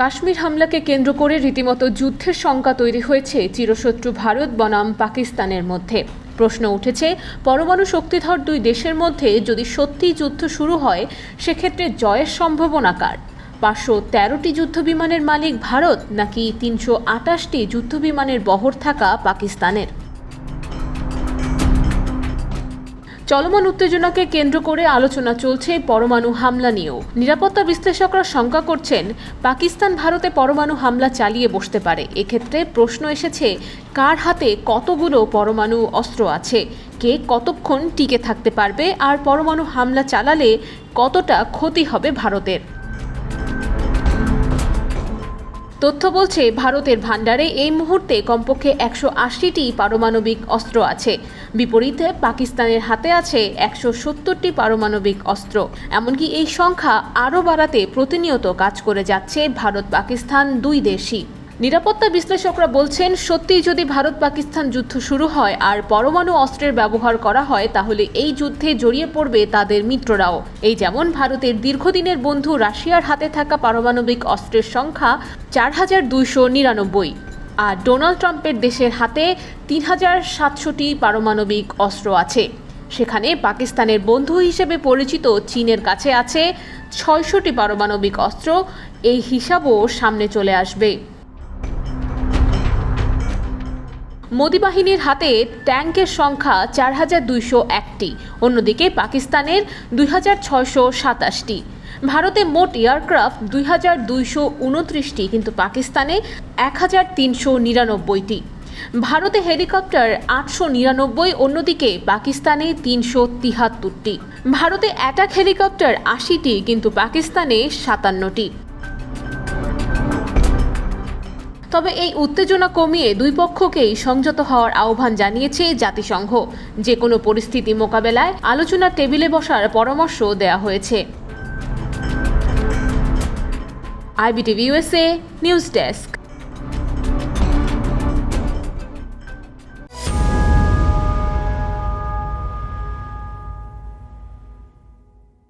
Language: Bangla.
কাশ্মীর হামলাকে কেন্দ্র করে রীতিমতো যুদ্ধের শঙ্কা তৈরি হয়েছে চিরশত্রু ভারত, বনাম পাকিস্তানের মধ্যে। প্রশ্ন উঠেছে, পরমাণু শক্তিধর দুই দেশের মধ্যে যদি সত্যিই যুদ্ধ শুরু হয়, সেক্ষেত্রে জয়ের সম্ভাবনা কার? পাঁচশো তেরোটি যুদ্ধবিমানের মালিক ভারত, নাকি তিনশো আটাশটি যুদ্ধবিমানের বহর থাকা পাকিস্তানের? চলমান উত্তেজনাকে কেন্দ্র করে আলোচনা চলছে পরমাণু হামলা নিয়েও। নিরাপত্তা বিশ্লেষকরা শঙ্কা করছেন, পাকিস্তান ভারতে পরমাণু হামলা চালিয়ে বসতে পারে। এক্ষেত্রে প্রশ্ন এসেছে, কার হাতে কতগুলো পরমাণু অস্ত্র আছে? কে কতক্ষণ টিকে থাকতে পারবে? আর পরমাণু হামলা চালালে কতটা ক্ষতি হবে ভারতের? তথ্য বলছে, ভারতের ভাণ্ডারে এই মুহূর্তে কমপক্ষে একশো আশিটি পারমাণবিক অস্ত্র আছে। বিপরীতে পাকিস্তানের হাতে আছে একশো সত্তরটি পারমাণবিক অস্ত্র। এমনকি এই সংখ্যা আরও বাড়াতে প্রতিনিয়ত কাজ করে যাচ্ছে ভারত পাকিস্তান দুই দেশই। নিরাপত্তা বিশ্লেষকরা বলছেন, সত্যিই যদি ভারত পাকিস্তান যুদ্ধ শুরু হয় আর পরমাণু অস্ত্রের ব্যবহার করা হয়, তাহলে এই যুদ্ধে জড়িয়ে পড়বে তাদের মিত্ররাও। এই যেমন ভারতের দীর্ঘদিনের বন্ধু রাশিয়ার হাতে থাকা পারমাণবিক অস্ত্রের সংখ্যা চার হাজার দুইশো নিরানব্বই আর ডোনাল্ড ট্রাম্পের দেশের হাতে তিন হাজার সাতশোটি পারমাণবিক অস্ত্র আছে। সেখানে পাকিস্তানের বন্ধু হিসেবে পরিচিত চীনের কাছে আছে ছয়শটি পারমাণবিক অস্ত্র। এই হিসাবও সামনে চলে আসবে। মোদি বাহিনীর হাতে ট্যাঙ্কের সংখ্যা চার হাজার দুইশো একটি। অন্যদিকে পাকিস্তানের দুই হাজার ছয়শো সাতাশটি। ভারতে মোট এয়ারক্রাফট দুই হাজার দুইশো উনত্রিশটি, কিন্তু পাকিস্তানে এক হাজার তিনশো নিরানব্বইটি। ভারতে হেলিকপ্টার আটশো নিরানব্বই, অন্যদিকে পাকিস্তানে তিনশো তিহাত্তরটি। ভারতে অ্যাটাক হেলিকপ্টার আশিটি, কিন্তু পাকিস্তানে সাতান্নটি। তবে এই উত্তেজনা কমিয়ে দুই পক্ষকেই সংযত হওয়ার আহ্বান জানিয়েছে জাতিসংঘ। যে কোনো পরিস্থিতি মোকাবেলায় আলোচনার টেবিলে বসার পরামর্শ দেয়া হয়েছে। IBTV USA news desk.